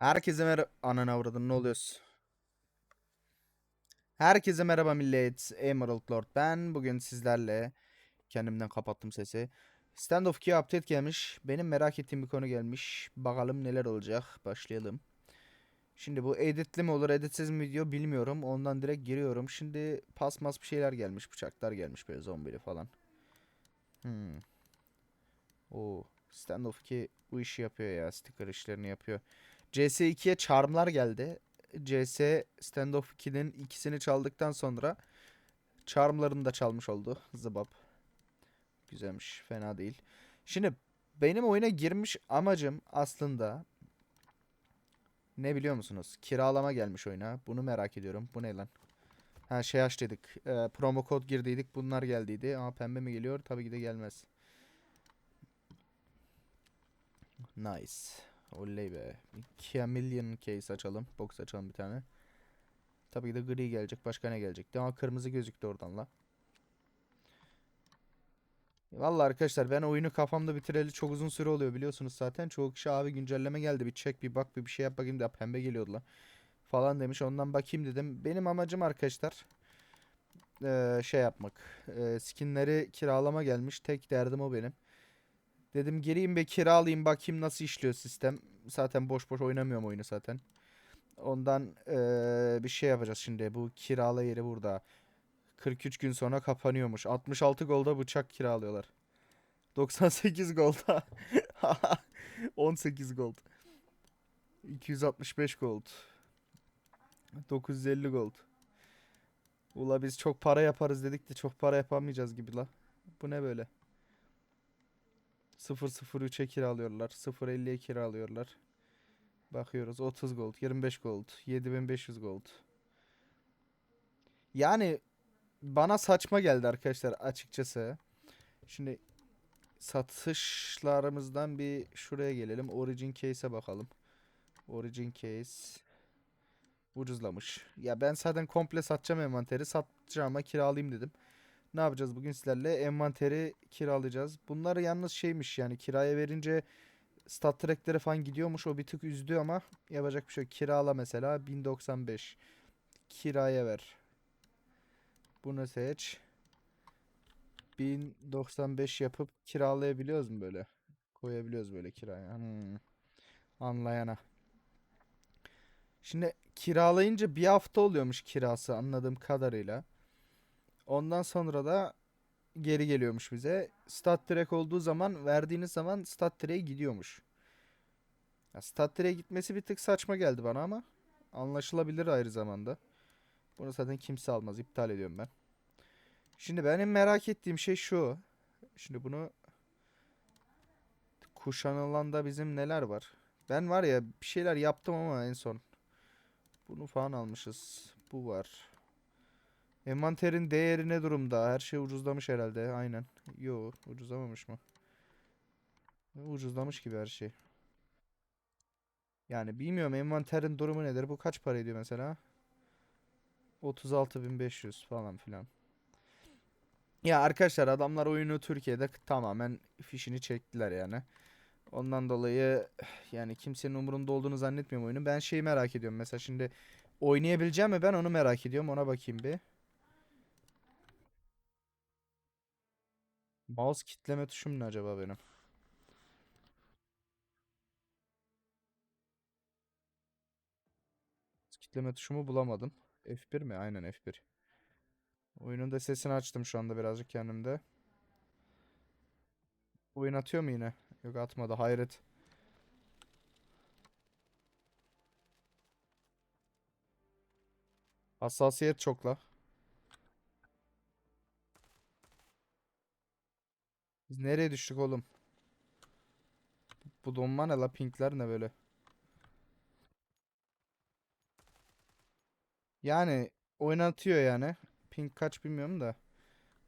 Herkese merhaba. Ananı avradın ne oluyorsun? Herkese merhaba millet. Emerald Lord ben. Bugün sizlerle kendimden kapattım sesi. Standoff 2 update gelmiş. Benim merak ettiğim bir konu gelmiş. Bakalım neler olacak. Başlayalım. Şimdi bu editli mi olur editsiz mi video bilmiyorum. Ondan direkt giriyorum. Şimdi pasmas bir şeyler gelmiş. Bıçaklar gelmiş böyle zombili falan. Hmm. Oo. Standoff 2 bu işi yapıyor ya. Sticker işlerini yapıyor. CS2'ye charmlar geldi. CS Standoff 2'nin ikisini çaldıktan sonra charmlarını da çalmış oldu. Zıbap. Güzelmiş. Fena değil. Şimdi benim oyuna girmiş amacım aslında ne biliyor musunuz? Kiralama gelmiş oyuna. Bunu merak ediyorum. Bu ne lan? Ha şey açtıydık. Ee, promo kod girdiydik. Bunlar geldiydi. Ama pembe mi geliyor? Tabii ki de gelmez. Nice. Oley be. 2 million case açalım. Box açalım bir tane. Tabii ki de gri gelecek. Başka ne gelecek? Ama kırmızı gözüktü oradan la. Vallahi arkadaşlar ben oyunu kafamda bitireli çok uzun süre oluyor biliyorsunuz zaten. Çoğu kişi abi güncelleme geldi bir çek bir bak bir bir şey yap bakayım da pembe geliyordu la. Falan demiş ondan bakayım dedim. Benim amacım arkadaşlar eee, şey yapmak. Eee, skinleri kiralama gelmiş. Tek derdim o benim. Dedim gireyim bir kiralayayım bakayım nasıl işliyor sistem. Zaten boş boş oynamıyorum oyunu zaten. Ondan eee, bir şey yapacağız şimdi. Bu kirala yeri burada. 43 gün sonra kapanıyormuş. 66 golda bıçak kiralıyorlar. 98 golda 18 gold. 265 gold. 950 gold. Ula biz çok para yaparız dedik de çok para yapamayacağız gibi la. Bu ne böyle? 003'e kiralıyorlar. 0.50'ye kiralıyorlar. Bakıyoruz 30 gold, 25 gold, 7500 gold. Yani bana saçma geldi arkadaşlar açıkçası. Şimdi satışlarımızdan bir şuraya gelelim. Origin Case'e bakalım. Origin Case ucuzlamış. Ya ben zaten komple satacağım envanteri. Satacağıma kiralayayım dedim. Ne yapacağız bugün sizlerle? Envanteri kiralayacağız. Bunlar yalnız şeymiş yani kiraya verince stat track'lere falan gidiyormuş. O bir tık üzdü ama yapacak bir şey yok. Kirala mesela 1095. Kiraya ver. Bunu seç. 1095 yapıp kiralayabiliyoruz mu böyle? Koyabiliyoruz böyle kiraya. Hmm. Anlayana. Şimdi kiralayınca bir hafta oluyormuş kirası anladığım kadarıyla. Ondan sonra da geri geliyormuş bize. Stat direkt olduğu zaman verdiğiniz zaman stat direğe gidiyormuş. Ya stat direğe gitmesi bir tık saçma geldi bana ama anlaşılabilir ayrı zamanda. Bunu zaten kimse almaz. İptal ediyorum ben. Şimdi benim merak ettiğim şey şu. Şimdi bunu kuşanılanda bizim neler var? Ben var ya bir şeyler yaptım ama en son. Bunu falan almışız. Bu var. Envanterin değeri ne durumda? Her şey ucuzlamış herhalde. Aynen. Yo, ucuzlamamış mı? Ucuzlamış gibi her şey. Yani bilmiyorum envanterin durumu nedir? Bu kaç para ediyor mesela? 36.500 falan filan. Ya arkadaşlar adamlar oyunu Türkiye'de tamamen fişini çektiler yani. Ondan dolayı yani kimsenin umurunda olduğunu zannetmiyorum oyunu. Ben şeyi merak ediyorum. Mesela şimdi oynayabileceğim mi ben onu merak ediyorum. Ona bakayım bir. Mouse kitleme tuşum ne acaba benim? Kitleme tuşumu bulamadım. F1 mi? Aynen F1. Oyunun da sesini açtım şu anda birazcık kendimde. Oyun atıyor mu yine? Yok atmadı. Hayret. Hassasiyet çok Biz nereye düştük oğlum? Bu donma ne la? Pinkler ne böyle? Yani oynatıyor yani. Pink kaç bilmiyorum da.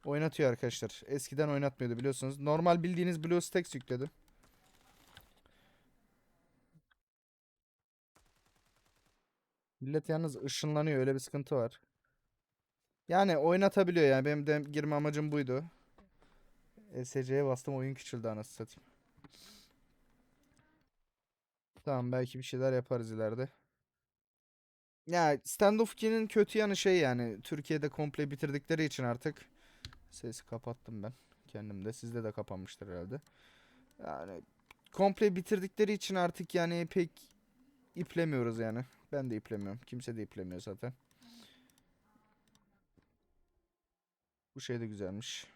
Oynatıyor arkadaşlar. Eskiden oynatmıyordu biliyorsunuz. Normal bildiğiniz BlueStacks yükledim. Millet yalnız ışınlanıyor öyle bir sıkıntı var. Yani oynatabiliyor yani benim de girme amacım buydu. SC'ye bastım oyun küçüldü anasını satayım. Tamam belki bir şeyler yaparız ileride. Ya Standoff 2'nin kötü yanı şey yani Türkiye'de komple bitirdikleri için artık sesi kapattım ben kendimde. Sizde de kapanmıştır herhalde. Yani komple bitirdikleri için artık yani pek iplemiyoruz yani. Ben de iplemiyorum. Kimse de iplemiyor zaten. Bu şey de güzelmiş.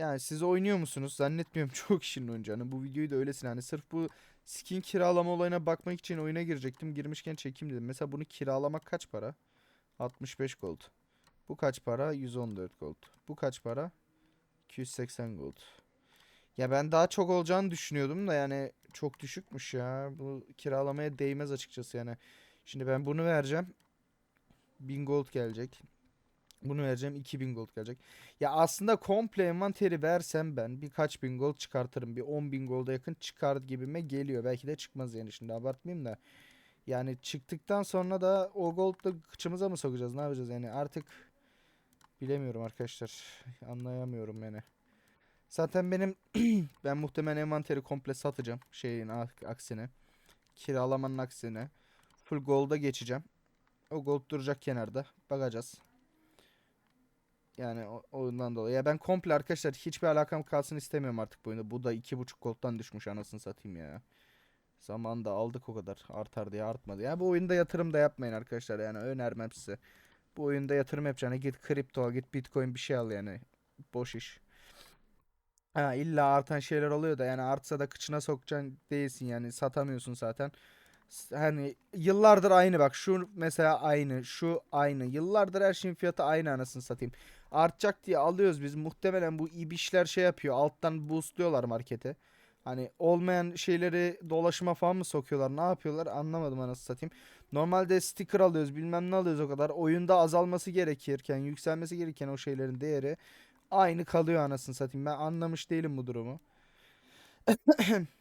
Yani siz oynuyor musunuz? Zannetmiyorum çok kişinin oynayacağını. Bu videoyu da öylesine hani sırf bu skin kiralama olayına bakmak için oyuna girecektim. Girmişken çekeyim dedim. Mesela bunu kiralamak kaç para? 65 gold. Bu kaç para? 114 gold. Bu kaç para? 280 gold. Ya ben daha çok olacağını düşünüyordum da yani çok düşükmüş ya. Bu kiralamaya değmez açıkçası yani. Şimdi ben bunu vereceğim. 1000 gold gelecek. Bunu vereceğim 2000 gold gelecek. Ya aslında komple envanteri versem ben birkaç bin gold çıkartırım. Bir 10 bin golda yakın çıkar gibime geliyor. Belki de çıkmaz yani şimdi abartmayayım da. Yani çıktıktan sonra da o gold'la kıçımıza mı sokacağız ne yapacağız yani artık bilemiyorum arkadaşlar. Anlayamıyorum yani. Zaten benim ben muhtemelen envanteri komple satacağım şeyin ak- aksine. Kiralamanın aksine. Full gold'a geçeceğim. O gold duracak kenarda. Bakacağız. Yani o, ondan dolayı. Ya ben komple arkadaşlar hiçbir alakam kalsın istemiyorum artık bu oyunda. Bu da iki buçuk gold'dan düşmüş anasını satayım ya. Zamanında aldık o kadar. Artar diye artmadı. Ya bu oyunda yatırım da yapmayın arkadaşlar yani önermem size. Bu oyunda yatırım yapacağına git kripto git bitcoin bir şey al yani. Boş iş. Ha illa artan şeyler oluyor da yani artsa da kıçına sokacaksın değilsin yani satamıyorsun zaten. Hani yıllardır aynı bak şu mesela aynı şu aynı yıllardır her şeyin fiyatı aynı anasını satayım. Artacak diye alıyoruz biz muhtemelen bu ibişler şey yapıyor alttan boostluyorlar markete. Hani olmayan şeyleri dolaşıma falan mı sokuyorlar ne yapıyorlar anlamadım anasını satayım. Normalde sticker alıyoruz bilmem ne alıyoruz o kadar oyunda azalması gerekirken yükselmesi gereken o şeylerin değeri aynı kalıyor anasını satayım. Ben anlamış değilim bu durumu.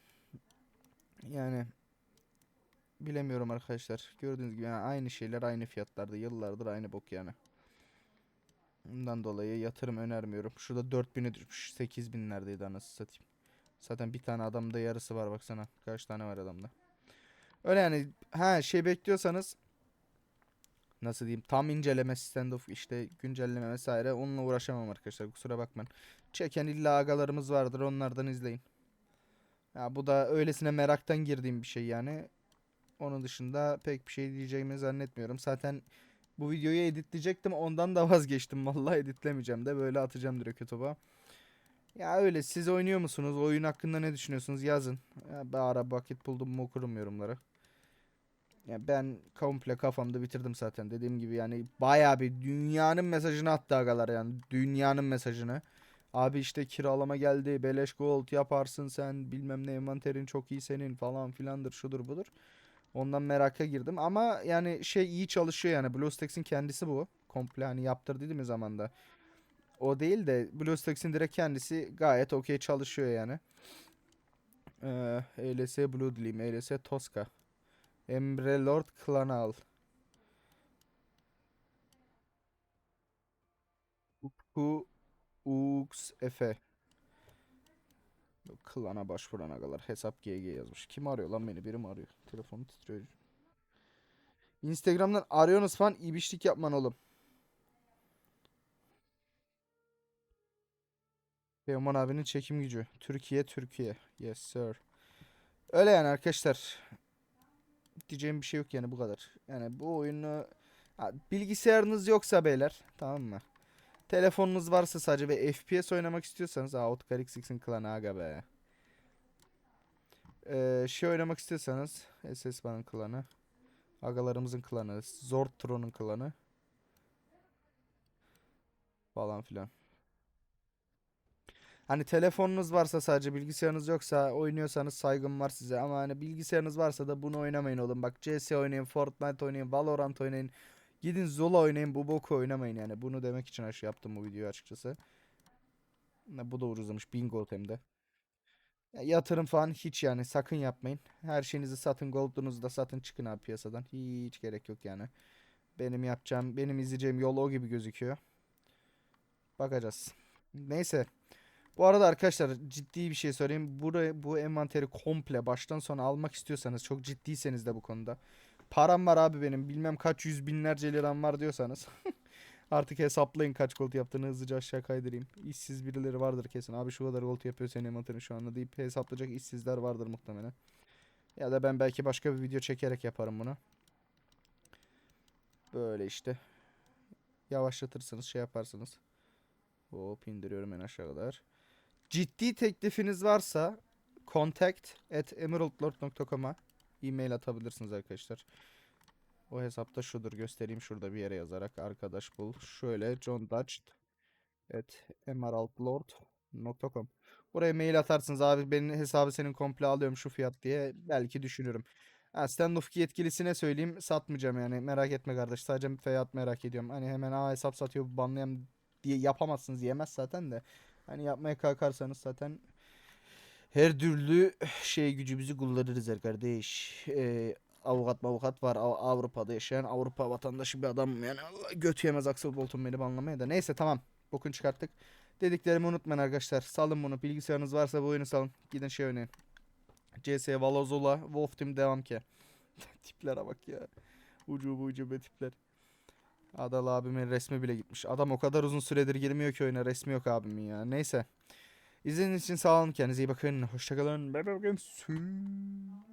Yani bilemiyorum arkadaşlar. Gördüğünüz gibi yani aynı şeyler aynı fiyatlarda yıllardır aynı bok yani. Bundan dolayı yatırım önermiyorum. Şurada 4000'e düşmüş. 8000'lerdeydi anasını satayım. Zaten bir tane adamda yarısı var baksana. Kaç tane var adamda. Öyle yani ha şey bekliyorsanız nasıl diyeyim tam inceleme standoff işte güncelleme vesaire onunla uğraşamam arkadaşlar kusura bakmayın. Çeken illa agalarımız vardır onlardan izleyin. Ya bu da öylesine meraktan girdiğim bir şey yani. Onun dışında pek bir şey diyeceğimi zannetmiyorum. Zaten bu videoyu editleyecektim ondan da vazgeçtim. Vallahi editlemeyeceğim de böyle atacağım direkt YouTube'a. Ya öyle siz oynuyor musunuz? Oyun hakkında ne düşünüyorsunuz? Yazın. Ya bir ara vakit buldum mu okurum yorumları. Ya ben komple kafamda bitirdim zaten. Dediğim gibi yani bayağı bir dünyanın mesajını attı agalar yani. Dünyanın mesajını. Abi işte kiralama geldi. Beleş gold yaparsın sen. Bilmem ne envanterin çok iyi senin falan filandır şudur budur. Ondan meraka girdim ama yani şey iyi çalışıyor yani. BlueStacks'in kendisi bu. Komple hani yaptırdıydı mı zamanda. O değil de BlueStacks'in direkt kendisi gayet okey çalışıyor yani. Ee, ELS Blue dileyim. ELS Tosca. Emre Lord klanı al. Utku Ux Efe. Klana başvuran agalar. Hesap GG yazmış. Kim arıyor lan beni? Biri mi arıyor? Telefonu titriyor. Instagram'dan arıyorsunuz falan ibişlik yapman oğlum. Teoman abinin çekim gücü. Türkiye Türkiye. Yes sir. Öyle yani arkadaşlar. Diyeceğim bir şey yok yani bu kadar. Yani bu oyunu bilgisayarınız yoksa beyler tamam mı? Telefonunuz varsa sadece ve FPS oynamak istiyorsanız ha Outkar X6'ın klanı aga be. Ee, şey oynamak istiyorsanız SS Ban'ın klanı. Agalarımızın klanı. Zortron'un klanı. Falan filan. Hani telefonunuz varsa sadece bilgisayarınız yoksa oynuyorsanız saygım var size ama hani bilgisayarınız varsa da bunu oynamayın oğlum. Bak CS oynayın, Fortnite oynayın, Valorant oynayın. Gidin Zola oynayın, bu boku oynamayın yani. Bunu demek için aşı yaptım bu videoyu açıkçası. Bu da 1000 gold hem de. Ya yatırım falan hiç yani sakın yapmayın. Her şeyinizi satın, goldunuzu da satın çıkın abi piyasadan. Hiç gerek yok yani. Benim yapacağım, benim izleyeceğim yol o gibi gözüküyor. Bakacağız. Neyse. Bu arada arkadaşlar ciddi bir şey söyleyeyim. Buraya, bu envanteri komple baştan sona almak istiyorsanız çok ciddiyseniz de bu konuda. Param var abi benim bilmem kaç yüz binlerce liram var diyorsanız. Artık hesaplayın kaç gold yaptığını hızlıca aşağı kaydırayım. İşsiz birileri vardır kesin. Abi şu kadar gold yapıyor senin envanterin şu anda deyip hesaplayacak işsizler vardır muhtemelen. Ya da ben belki başka bir video çekerek yaparım bunu. Böyle işte. Yavaşlatırsınız şey yaparsınız. Hop indiriyorum en aşağı kadar. Ciddi teklifiniz varsa contact at emeraldlord.com'a e-mail atabilirsiniz arkadaşlar. O hesapta şudur göstereyim şurada bir yere yazarak arkadaş bul. Şöyle John Dutch at emeraldlord.com Buraya mail atarsınız abi benim hesabı senin komple alıyorum şu fiyat diye belki düşünürüm. Ha, standoff yetkilisine söyleyeyim satmayacağım yani merak etme kardeş sadece fiyat merak ediyorum. Hani hemen aa hesap satıyor bu banlayan diye yapamazsınız yemez zaten de. Hani yapmaya kalkarsanız zaten her türlü şey gücümüzü kullanırız kardeş. Ee, avukat avukat var Av- Avrupa'da yaşayan Avrupa vatandaşı bir adam yani Allah götü yemez Axel Bolton beni banlamaya da. Neyse tamam bokun çıkarttık. Dediklerimi unutmayın arkadaşlar. Salın bunu. Bilgisayarınız varsa bu oyunu salın. Gidin şey oynayın. CS Valozula Wolf Team devam ki. Tiplere bak ya. Ucu ucu be tipler. Adal abimin resmi bile gitmiş. Adam o kadar uzun süredir girmiyor ki oyuna. Resmi yok abimin ya. Neyse. İzlediğiniz için sağ olun. Kendinize iyi bakın. Hoşçakalın. Bye bye.